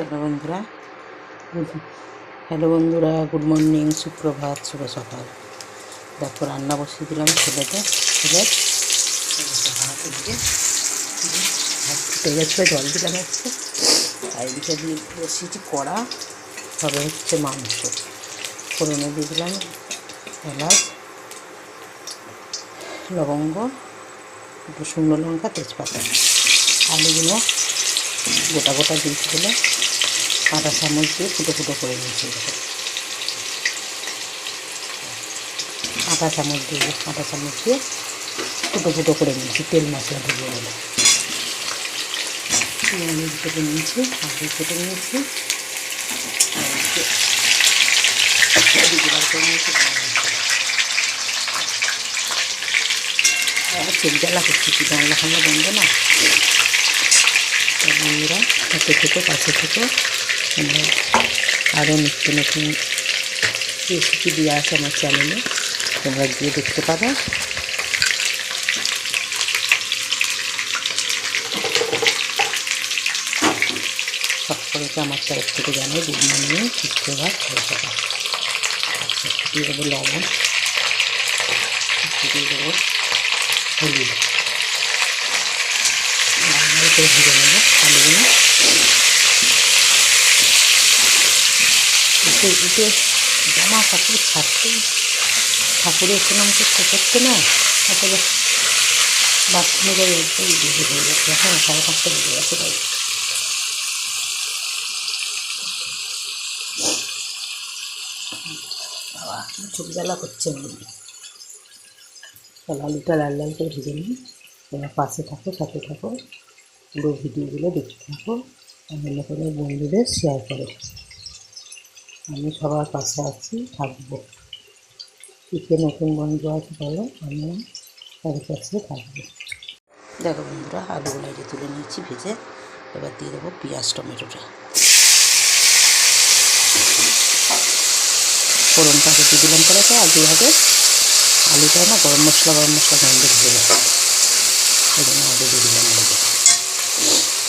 চলো বন্ধুরা। হ্যালো বন্ধুরা গুড মর্নিং সুপ্রভাত, শুভ সকাল। দেখো, রান্না বসিয়ে দিলাম ছেলেকে। ছেলে, ফুটে গেছে, জল দিলাম একটু আর দিয়ে বসিয়েছি কড়া হবে হচ্ছে মাংস। ফোড়নে দিয়ে দিলাম এলাচ, লবঙ্গ, একটু শুকনো লঙ্কা, তেজপাতা। আলুগুলো গোটা গোটা দিয়েছি বলে আটা চামচ দিয়ে ফুটো ফুটো করে নিয়েছি আটা চামচ দিয়ে, আটা চামচ দিয়ে ফুটো ফুটো করে নিয়েছি, তেল মশলা দিয়ে পেঁয়াজ কেটে নিয়েছি আলু কেটে নিয়েছি। চোখ জ্বালা করছি কি, জানলা বন্ধ না? বন্ধুরা থেকে, পাশে থেকে আমরা আরও নিত্য নতুন রেসিপি দিয়ে আসে আমার চ্যানেলে তোমরা গিয়ে দেখতে পারো। সকলকে আমার তরফ থেকে জানাই গুড মর্নিং সকাল একটু দিয়ে দেবো লবণ দিয়ে দেবো হলুদ। ভালো নেব আলুগুলো এতে এতে জামা কাপড় ছাড়তেই ঠাকুরের প্রণাম করতে করতে না তারপরে বাথরুমে যাই একদম দেরি হয়ে গেছে। হ্যাঁ সাড়ে পাঁচটা বেজে গেছে তাই। বাবা জ্বালা করছে আলুটা লাল লাল করে ভেজে নিই। তোমরা পাশে থাকো, সাথে থাকো। পুরো ভিডিওগুলো দেখতে থাকো। তাহলে করে বন্ধুদের শেয়ার করো। আমি সবার পাশে আছি, থাকব। কে নতুন বন্ধু আছে বলো, আমি তাদের কাছে থাকব। দেখো বন্ধুরা, আলুগুলো যে তুলে নিয়েছি, ভেজে এবার দিয়ে দেবো পেঁয়াজ, টমেটোটা। ফোড়নটা দিয়ে দিলাম পরে তো আগে আগে আলুটা না গরম মশলা গরম মশলা গন্ধ ঢুকে যায় ওই জন্য আগে দিয়ে দিলাম আলুটা।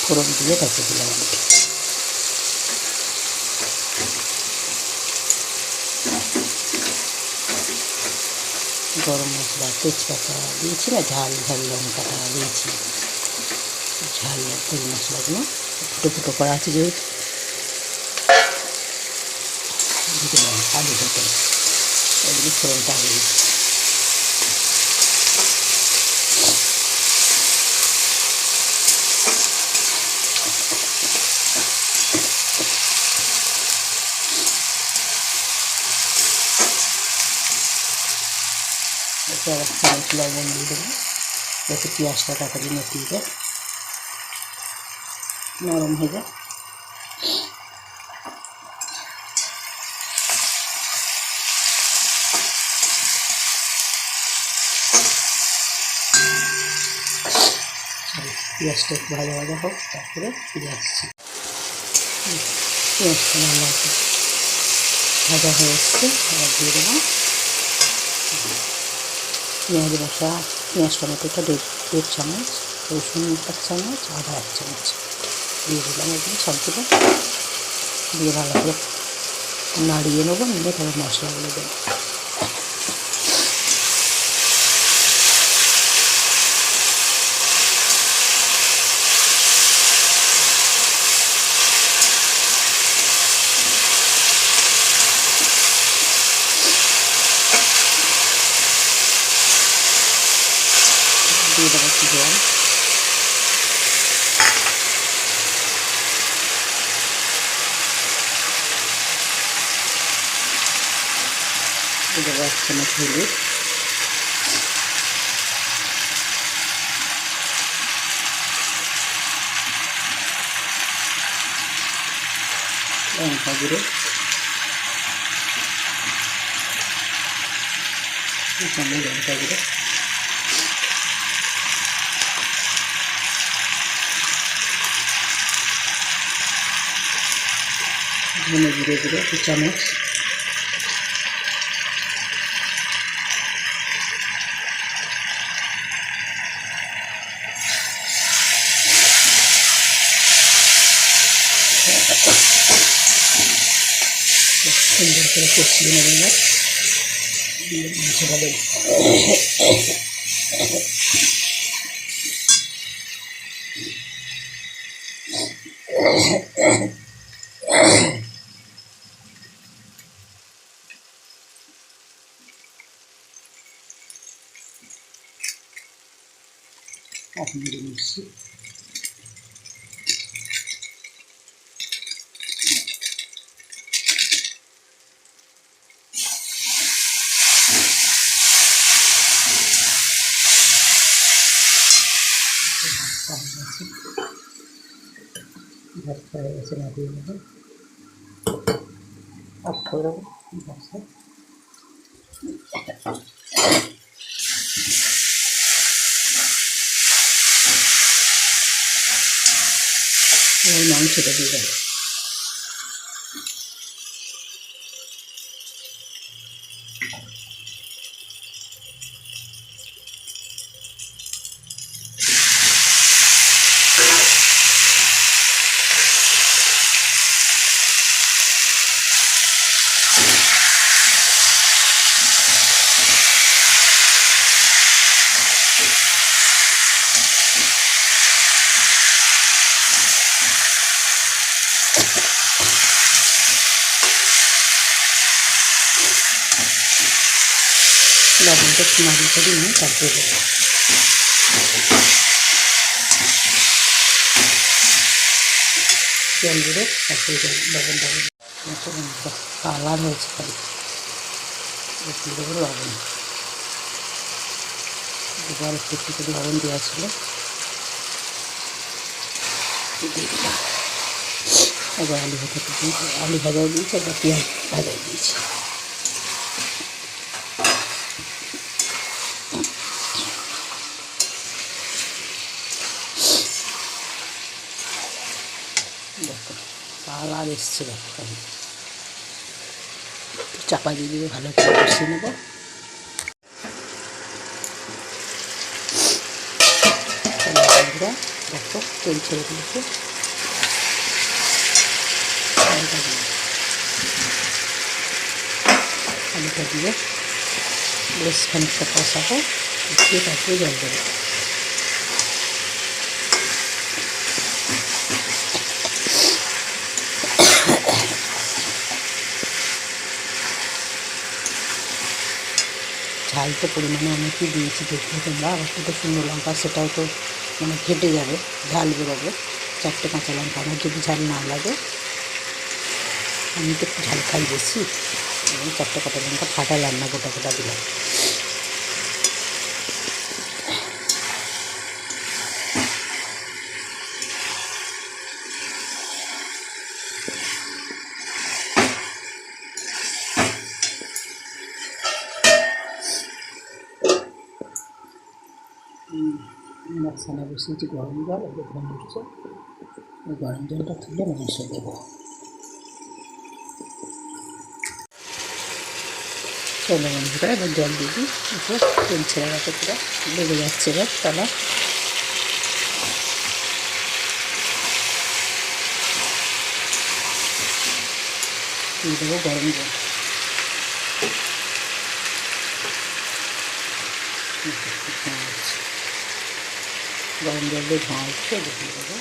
ফোড়ন দিয়ে তাকে দিলাম আলুটা। গরম মশলা, তেজপাতা দিয়েছি না, ঝাল ঝাল লঙ্কাটা দিয়েছি। ঝাল তেল মশলাগুলো ফুটো ফুটো করা আছে যেহেতু। দিয়ে দিলাম আলু ঢোকে এগুলি ফোড়নটা হয়ে দিচ্ছি। এটা এক চামচ লবণ দিয়ে দেবো। যাতে পেঁয়াজটা তাড়াতাড়ি নটিয়ে যায়। নরম হয়ে যায়। পেঁয়াজটা একটু ভাজা ভাজা হোক, তারপরে ফিরে আসছি। পেঁয়াজটা ভাজা হয়ে এসছে, এবার দিয়ে দেবো। পেঁয়াজ রসা, পেঁয়াজ টমেটোটা দেড় দেড় চামচ, রসুন এক চামচ, আদা এক চামচ। দিয়ে দিলাম একদম সবগুলো। দিয়ে ভালো করে নাড়িয়ে নেব, নিয়ে তারপর মশলাগুলো দেবো। দিয়ে দেবো একটু জল দিয়ে দেবো এক চামচ হলুদ লঙ্কা গুঁড়ো চামচ লঙ্কা গুঁড়ো ধনে জিরে গুঁড়ো দু চামচ সুন্দর করে কষিয়ে নেবেন এবার দিয়ে মাংসটা দেবো এখন দিয়ে দিচ্ছি ভাত হয়ে গেছে নামিয়ে নেবেন অফ করে দেবো গ্যাসটা এবার মাংসটা দিয়ে একটু করে নিয়ে তারপরে দেবো। জল দিয়ে তারপরে জল লবণ লবণ। কালার হয়েছে খালি। দেবো লবণ। এবার একটু করে লবণ দেওয়া দিয়ে এবার আলু ভাজা আলু ভাজা দিয়েছি এবার পেঁয়াজ ভাজা দিয়েছি দেখো কালার এসছে দেখো কেমন। একটু চাপা দিয়ে দিয়ে ভালো করে কষিয়ে নেব। দেখো, তেল ছেড়ে দিয়েছে। আলুটা দিয়ে আলুটা দিয়ে বেশ খানিকটা কষাবো। দিয়ে তারপরে জল দেবো। ঝালটা পরিমাণে অনেকই দিয়েছি দেখতে তোমরা আবার দুটো শুকনো লঙ্কা, সেটাও তো মানে ঘেটে যাবে, ঝাল বেরোবে। চারটে কাঁচা লঙ্কা, আমার যদি ঝাল না লাগে, আমি তো একটু ঝাল খাই বেশি। চারটে কাঁচা লঙ্কা ফাটালাম না, গোটা গোটা দিলাম। মশলা বসিয়েছি গরম জল গরম উঠছে। ওই গরম জলটা তুলে মাংস দেবো। চলো বন্ধুরা, এবার জল দিই। একটু তেল ছেড়ে গেছে পুরো লেগে যাচ্ছে এবার তলা। দিয়ে দেবো গরম জল। গরম জল দিয়ে ধোঁয়া দিয়ে দেবো।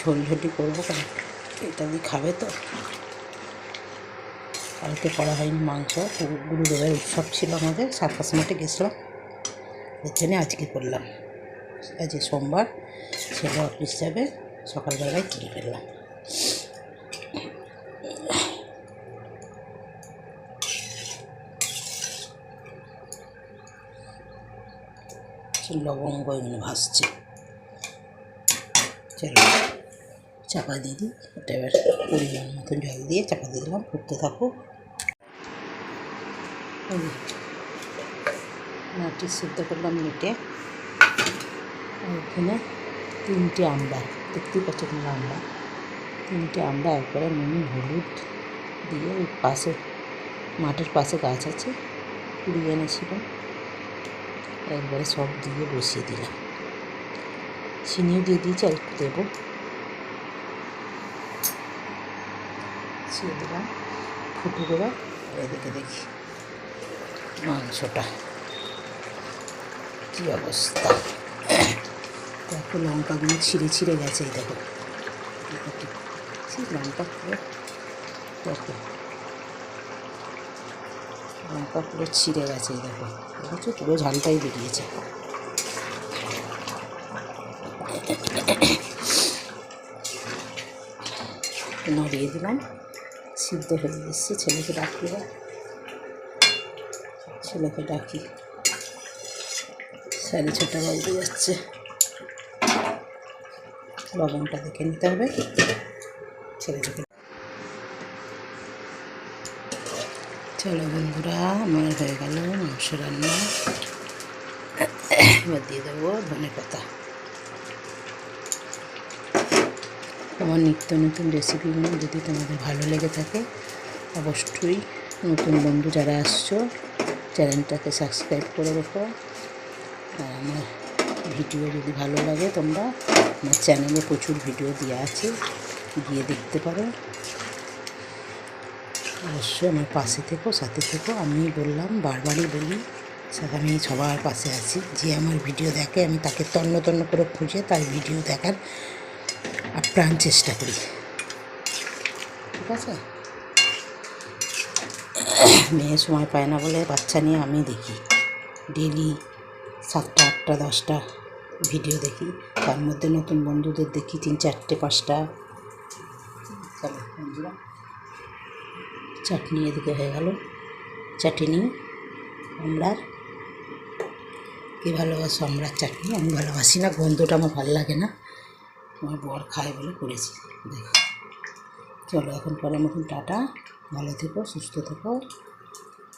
ঝোলঝুলি করব কারণ এটা দিয়ে খাবে তো। কালকে করা হয়নি মাংস গুরুদেবের উৎসব ছিল আমাদের সাতটার সময়তে গেছিলাম। জন্যে আজকে করলাম। আজকে সোমবার ছেলে অফিস যাবে, সকালবেলায় তুলে ফেললাম। লবঙ্গ এগুলো ভাসছে চলো, চাপা দিয়ে দিই, এটা এবার পরিমাণ মতন জল দিয়ে চাপা দিয়ে দিলাম, ফুটতে থাকুক। মাটি সিদ্ধ করলাম মেটে আর এখানে তিনটে আমরা দেখতেই পাচ্ছ তোমরা আমরা তিনটে আমরা একবারে নুন, হলুদ দিয়ে ওই পাশে, মাঠের পাশে গাছ আছে, কুড়িয়ে এনেছিলাম একবারে সব দিয়ে বসিয়ে দিলাম। চিনিও দিয়ে দিয়েছি, আর একটু দেবো। ছিয়ে দিলাম ফুটু করে এদিকে দেখি মাংসটা কী অবস্থা। দেখো, লঙ্কাগুলো ছিঁড়ে ছিঁড়ে গেছে, এই দেখো। সেই লঙ্কা পুরো দেখো। লঙ্কা পুরো ছিঁড়ে গেছে দেখো। দেখছ পুরো ঝালটাই বেরিয়েছে। নড়িয়ে দিলাম, সিদ্ধ হয়ে এসছে, ছেলেকে ডাকি। ছেলেকে ডাকি। সাড়ে ছটা বাজতে যাচ্ছে। লবণটা দেখে নিতে হবে। ছেলেটাকে চলো বন্ধুরা, আমার হয়ে গেল মাংস রান্না। এবার দিয়ে দেবো ধনে পাতা। আমার নিত্য নতুন রেসিপিগুলো যদি তোমাদের ভালো লেগে থাকে, অবশ্যই নতুন বন্ধু যারা আসছো, চ্যানেলটাকে সাবস্ক্রাইব করে রেখো। আর আমার ভিডিও যদি ভালো লাগে, তোমরা আমার চ্যানেলে প্রচুর ভিডিও দেওয়া আছে, গিয়ে দেখতে পারো। অবশ্যই আমার পাশে থেকো, সাথে থেকো। আমি বললাম, বারবারই বলি, সাথে আমি সবার পাশে আছি। যে আমার ভিডিও দেখে, আমি তাকে তন্ন তন্ন করে খুঁজে তার ভিডিও দেখার আপ্রাণ চেষ্টা করি। ঠিক আছে? মেয়ে সময় পায় না বলে বাচ্চা নিয়ে আমি দেখি। ডেলি সাতটা, আটটা, দশটা ভিডিও দেখি। তার মধ্যে নতুন বন্ধুদের দেখি, তিন চারটে, পাঁচটা। চলো, বন্ধুরা, চাটনি এদিকে হয়ে গেল। চাটনি আমরার কে ভালোবাসো আমরার চাটনি? আমি ভালোবাসি না, গন্ধটা আমার ভালো লাগে না। আমার বর খায় বলে করেছি। দেখো। চলো, এখন পরে মতন টাটা। ভালো থেকো, সুস্থ থেকো।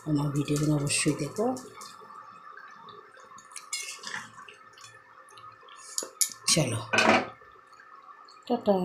আমার ভিডিওগুলো অবশ্যই দেখো। চলো। টাটা।